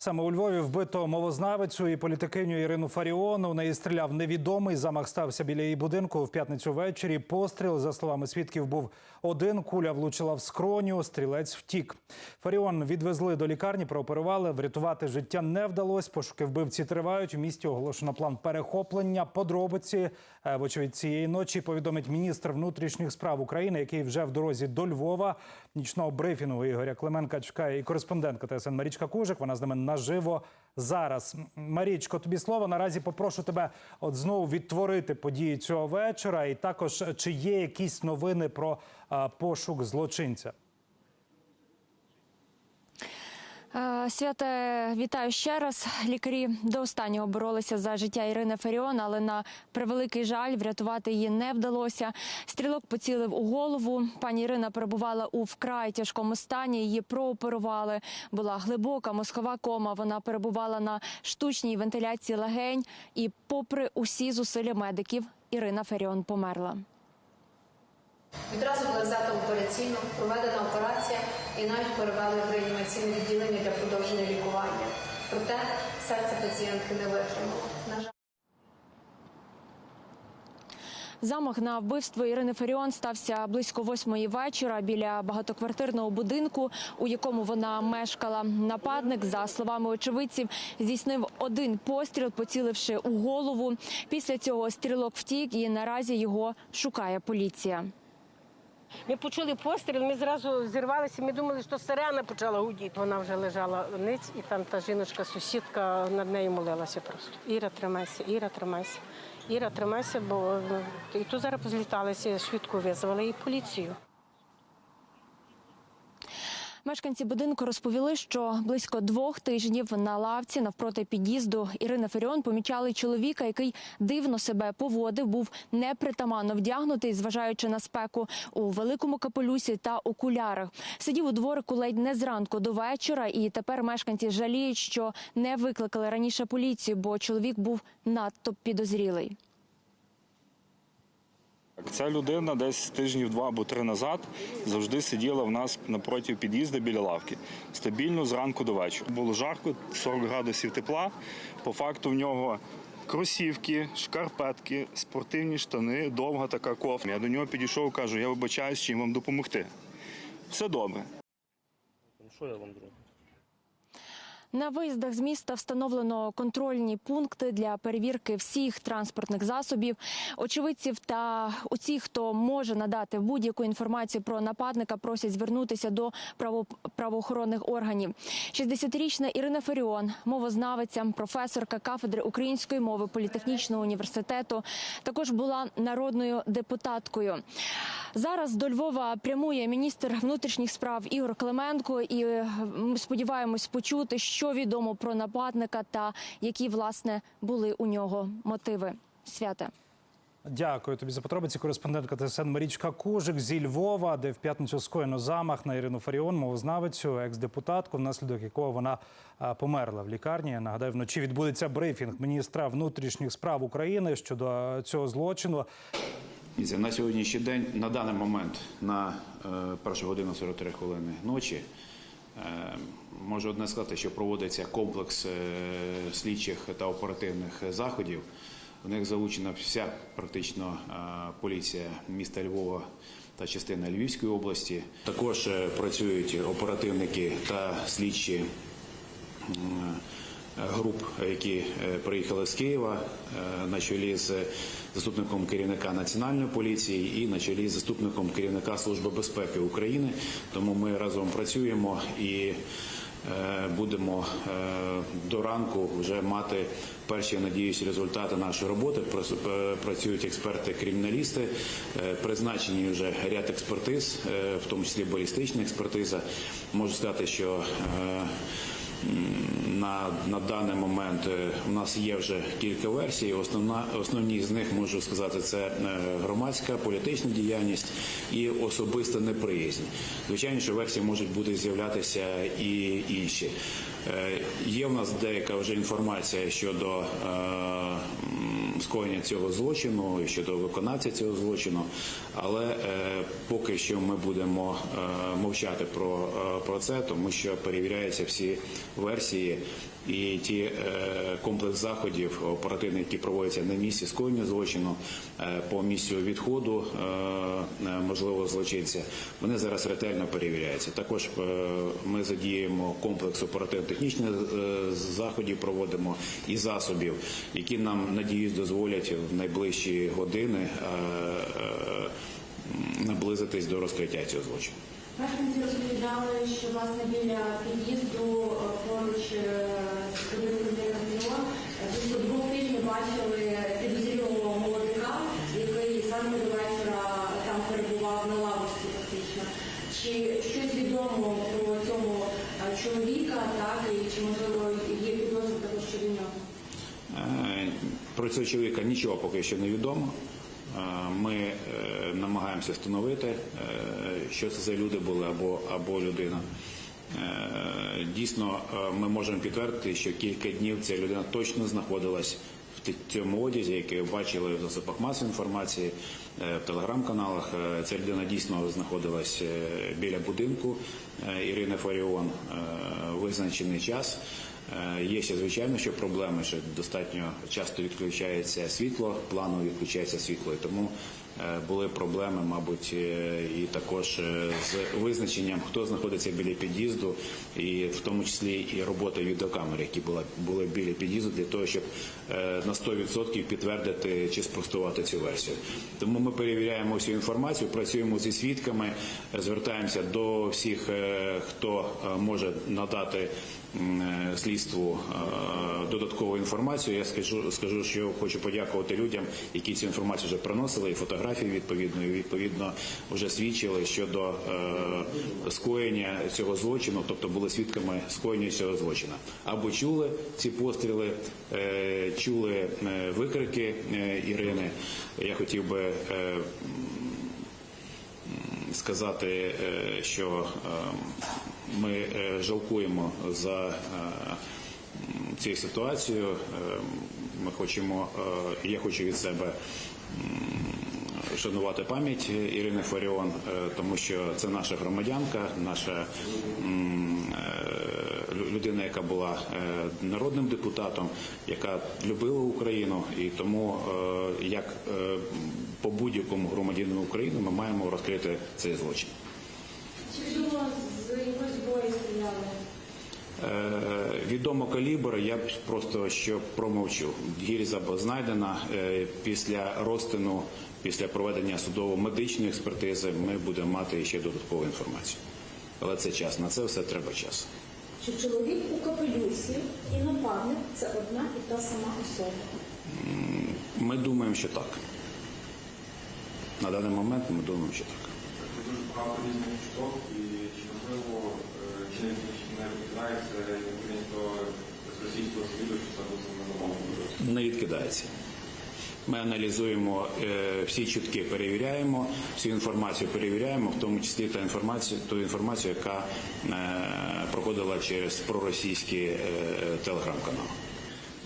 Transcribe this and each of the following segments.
Саме у Львові вбито мовознавицю і політикиню Ірину Фаріон. У неї стріляв невідомий. Замах стався біля її будинку в п'ятницю ввечері. Постріл, за словами свідків, був один. Куля влучила в скроню. Стрілець втік. Фаріон відвезли до лікарні, прооперували. Врятувати життя не вдалося. Пошуки вбивці тривають. У місті оголошено план перехоплення. Подробиці е, вочевидь цієї ночі повідомить міністр внутрішніх справ України, який вже в дорозі до Львова. Нічного брифінгу Ігоря Клименка чекає і кореспондентка ТСН Марічка Кужик. Вона з нами наживо зараз. Марічко, тобі слово. Наразі попрошу тебе от знову відтворити події цього вечора. І також чи є якісь новини про пошук злочинця? Е, Святе, вітаю ще раз. Лікарі до останнього боролися за життя Ірини Фаріон, але на превеликий жаль врятувати її не вдалося. Стрілок поцілив у голову. Пані Ірина перебувала у вкрай тяжкому стані. Її прооперували. Була глибока мозкова кома. Вона перебувала на штучній вентиляції легень. І, попри усі зусилля медиків, Ірина Фаріон померла. Відразу була взята операційно, проведена операція і навіть перевели в реанімаційне відділення для продовження лікування. Проте серце пацієнтки не витримало. На жаль. Замах на вбивство Ірини Фаріон стався близько восьмої вечора біля багатоквартирного будинку, у якому вона мешкала. Нападник, за словами очевидців, здійснив один постріл, поціливши у голову. Після цього стрілок втік, і наразі його шукає поліція. Ми почули постріл, ми зразу зірвалися, ми думали, що сирена почала гудіти. Вона вже лежала ниць, і там та жіночка, сусідка над нею молилася просто. Іра, тримайся, Іра, тримайся. Іра, тримайся, бо ну, і тут зараз позліталися, швидко визвали і поліцію. Мешканці будинку розповіли, що близько двох тижнів на лавці навпроти під'їзду Ірини Фаріон помічали чоловіка, який дивно себе поводив, був непритаманно вдягнутий, зважаючи на спеку у великому капелюсі та окулярах. Сидів у дворику ледь не зранку до вечора, і тепер мешканці жаліють, що не викликали раніше поліцію, бо чоловік був надто підозрілий. Ця людина десь тижнів два або три назад завжди сиділа в нас напроти під'їзду біля лавки. Стабільно зранку до вечора. Було жарко, 40 градусів тепла. По факту в нього кросівки, шкарпетки, спортивні штани, довга така кофта. Я до нього підійшов, кажу, я вибачаюсь, чим вам допомогти. Все добре. Що я вам зроблю? На виїздах з міста встановлено контрольні пункти для перевірки всіх транспортних засобів, очевидців та усіх, хто може надати будь-яку інформацію про нападника, просять звернутися до право- правоохоронних органів. 60-річна Ірина Фаріон, мовознавиця, професорка кафедри української мови політехнічного університету, також була народною депутаткою. Зараз до Львова прямує міністр внутрішніх справ Ігор Клименко, і ми сподіваємось почути, що відомо про нападника та які власне були у нього мотиви. Святе. Дякую тобі за подробиці. Кореспондентка ТСН Марічка Кужик зі Львова, де в п'ятницю скоєно замах на Ірину Фаріон, мовознавицю, екс-депутатку, внаслідок якого вона померла в лікарні. Я Нагадаю, вночі відбудеться брифінг міністра внутрішніх справ України щодо цього злочину. На сьогоднішній день, на даний момент, на е, першу годину 43 хвилини ночі, можу одне сказати, що проводиться комплекс е, слідчих та оперативних заходів. В них залучена вся практично е, поліція міста Львова та частина Львівської області. Також е, працюють оперативники та слідчі груп, які е, приїхали з Києва е, на чолі з заступником керівника національної поліції і на чолі з заступником керівника Служби безпеки України. Тому ми разом працюємо і е, будемо до ранку вже мати перші, я надіюсь, результати нашої роботи. Працюють експерти-криміналісти, призначені вже ряд експертиз, в тому числі балістична експертиза. Можу сказати, що На, на даний момент е, у нас є вже кілька версій. Основна основні з них можу сказати, це е, громадська політична діяльність і особиста неприязнь. Звичайно, що версії можуть бути з'являтися і інші. Е, Є в нас деяка вже інформація щодо скоєння цього злочину і щодо виконавця цього злочину, але е, поки що ми будемо е, мовчати про, е, про це, тому що перевіряються всі версії і ті е, комплекс заходів оперативних, які проводяться на місці скоєння злочину по місцю відходу можливо злочинця. Вони зараз ретельно перевіряються. Також ми задіємо комплекс оперативно-технічних заходів, проводимо і засобів, які нам надіюсь дозволять в найближчі години наблизитись до розкриття цього злочину. Мешканці розповідали, що власне біля під'їзду е, поруч з будинку мільйон близько двох тижнів бачили підозрілого молодика, який зранку до вечора там перебував на лавочці фактично. Чи щось відомо про цього е, чоловіка, так і чи можливо є підозри також щодо нього? Е, Про цього чоловіка нічого поки що не відомо. Е, Ми е, намагаємося встановити, е, що це за люди були або, або людина. Дійсно, ми можемо підтвердити, що кілька днів ця людина точно знаходилась в цьому одязі, який ви бачили в засобах масової інформації, в телеграм-каналах. Ця людина дійсно знаходилась біля будинку Ірини Фаріон визначений час. Е, Є ще звичайно, що проблеми, що достатньо часто відключається світло, планово відключається світло, і тому е, були проблеми, мабуть, е, і також з визначенням, хто знаходиться біля під'їзду, і в тому числі і робота відеокамер, які була були біля під'їзду, для того, щоб на 100% підтвердити чи спростувати цю версію. Тому ми перевіряємо всю інформацію, працюємо зі свідками, звертаємося до всіх, хто може надати слідству е, додаткову інформацію. Я скажу, скажу, що хочу подякувати людям, які цю інформацію вже приносили, і фотографії відповідно, і відповідно вже свідчили щодо е, скоєння цього злочину, тобто були свідками скоєння цього злочину. Або чули ці постріли, е, чули е, викрики е, Ірини. Я хотів би. е, сказати, е, що е, ми е, жалкуємо за е, м, цією ситуацією. Е, Ми хочемо, я хочу від себе шанувати пам'ять Ірини Фаріон, тому що це наша громадянка, наша людина, яка була народним депутатом, яка любила Україну, і тому як по будь-якому громадянину України ми маємо розкрити цей злочин. Чи відомо з Відомо калібр, я б просто що промовчу. Гільза була знайдена е, після розтину, після проведення судово-медичної експертизи. Ми будемо мати ще додаткову інформацію. Але це час. На це все треба час. Чи чоловік у капелюсі і нападник це одна і та сама особа? Ми думаємо, що так. На даний момент ми думаємо, що так. Це дуже багато різних і чи можливо е, чи не відкидається керівництво з російського це буде не відкидається. Ми аналізуємо е, всі чутки, перевіряємо, всю інформацію перевіряємо, в тому числі та інформацію, ту інформацію, яка е, проходила через проросійські е, телеграм-канали.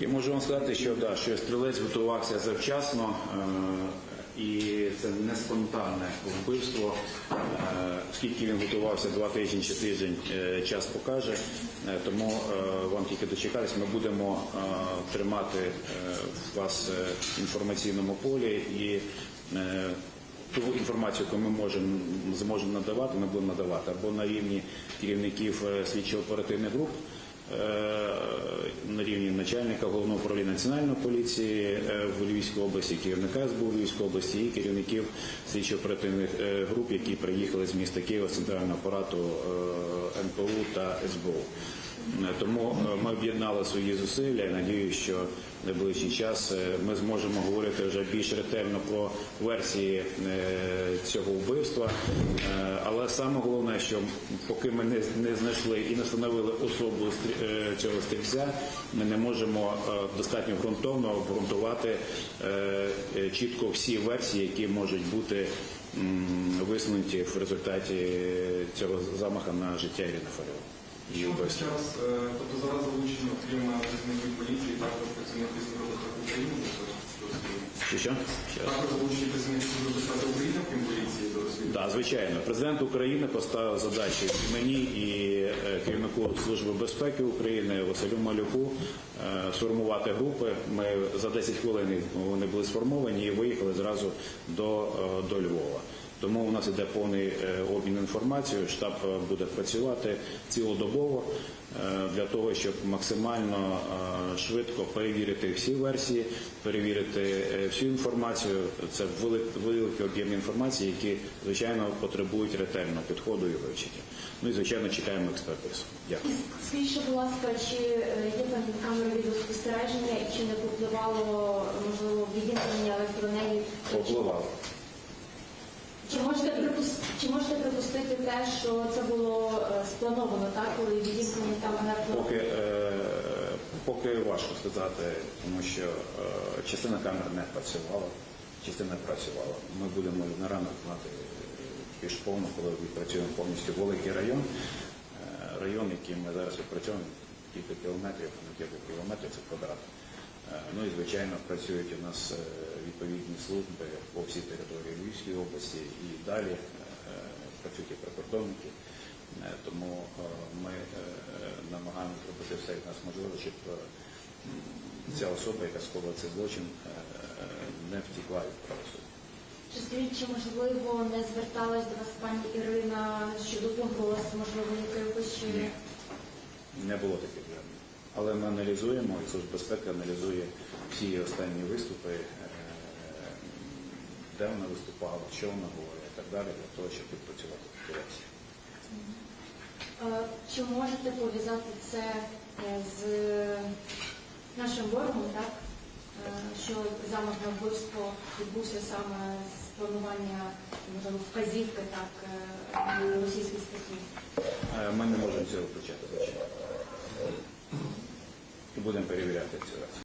Я можу вам сказати, що да, що стрілець готувався завчасно, і це не спонтанне вбивство. Скільки він готувався два тижні чи тиждень, е, час покаже. Е, Тому е, вам тільки дочекатись. Ми будемо тримати вас в інформаційному полі і ту інформацію, яку ми можемо зможемо надавати, ми будемо надавати або на рівні керівників слідчо-оперативних груп. Е, На рівні начальника головного управління національної поліції е, в Львівській області, керівника СБУ Львівської області і керівників слідчо-оперативних е, груп, які приїхали з міста Києва центрального апарату НПУ та СБУ. Е, Тому е, ми об'єднали свої зусилля і що в найближчий час е, ми зможемо говорити вже більш ретельно про версії цього вбивства. Але саме головне, що поки ми не, знайшли і не встановили особу цього стрільця, ми не можемо достатньо ґрунтовно обґрунтувати чітко всі версії, які можуть бути висунуті в результаті цього замаха на життя Ірини Фаріон. Ще раз, тобто зараз залучено, окрім е, працівників поліції, також працівники Служби безпеки України Що що? Також залучені працівники Служби безпеки України, окрім поліції до розслідування? Так, звичайно. Президент України поставив задачі мені і е, керівнику Служби безпеки України Василю Малюку е, сформувати групи. Ми за 10 хвилин вони були сформовані і виїхали зразу до, до Львова. Тому у нас іде повний е, обмін інформацією. Штаб е, буде працювати цілодобово е, для того, щоб максимально швидко перевірити всі версії, перевірити всю інформацію. Це велик- великий об'єм інформації, які звичайно потребують ретельного підходу і вивчення. Ну і звичайно чекаємо експертизу. Дякую. Скажіть, будь ласка, чи є там камери відеоспостереження і чи не попливало, можливо, відімкнення електронеї? Попливав. Чи можете, припус- чи можете припустити те, що це було е, сплановано, так, коли відімкнення там електро... Поки, е, поки важко сказати, тому що е, частина камер не працювала, частина працювала. Ми будемо на ранок знати е, більш повно, коли відпрацюємо повністю великий район. Е, Район, який ми зараз відпрацьовуємо, кілька кілометрів, не кілька кілометрів це квадрат. Е, Ну і звичайно працюють у нас е, відповідні служби по всій території Львівської області і далі е, працюють і прикордонники. Тому ми намагаємося зробити все від нас можливе, щоб ця особа, яка скоїла цей злочин, не втікла від правосуддя. Чи скажіть, чи можливо не зверталась до вас пані Ірина щодо погроз, можливо, якихось Ні. Не було таких. Але ми аналізуємо, і Служба безпеки аналізує всі її останні виступи, е, де вона виступала, що вона говорила і так далі, для того, щоб відпрацювати речі. Е, Чи можете пов'язати це е, з нашим ворогом, так? Що замах на вбивство відбувся саме з планування, можливо, вказівки так, російських спецслужб? Е, Ми не можемо цього звичайно. І будемо перевіряти цю рацію.